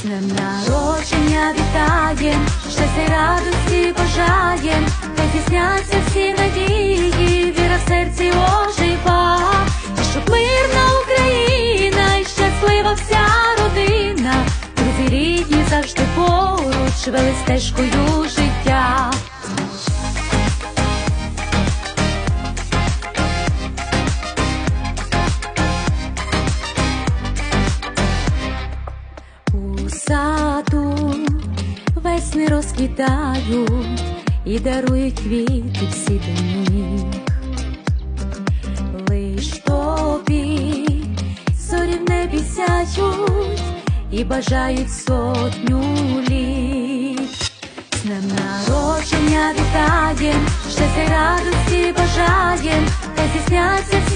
З днем народження вітаєм, щастя й радості бажаєм, хай здійсняться всі надії, віра в серці ожива, і щоб мирна Україна і щаслива вся родина, друзі рідні завжди поруч, вели стежкою життя. Саду весни розквітають і дарують квіти всі до них. Лиш тобі зорі в небі сяють і бажають сотню літ. З днем народження вітаєм, щастя радості бажаєм, хай здійсняться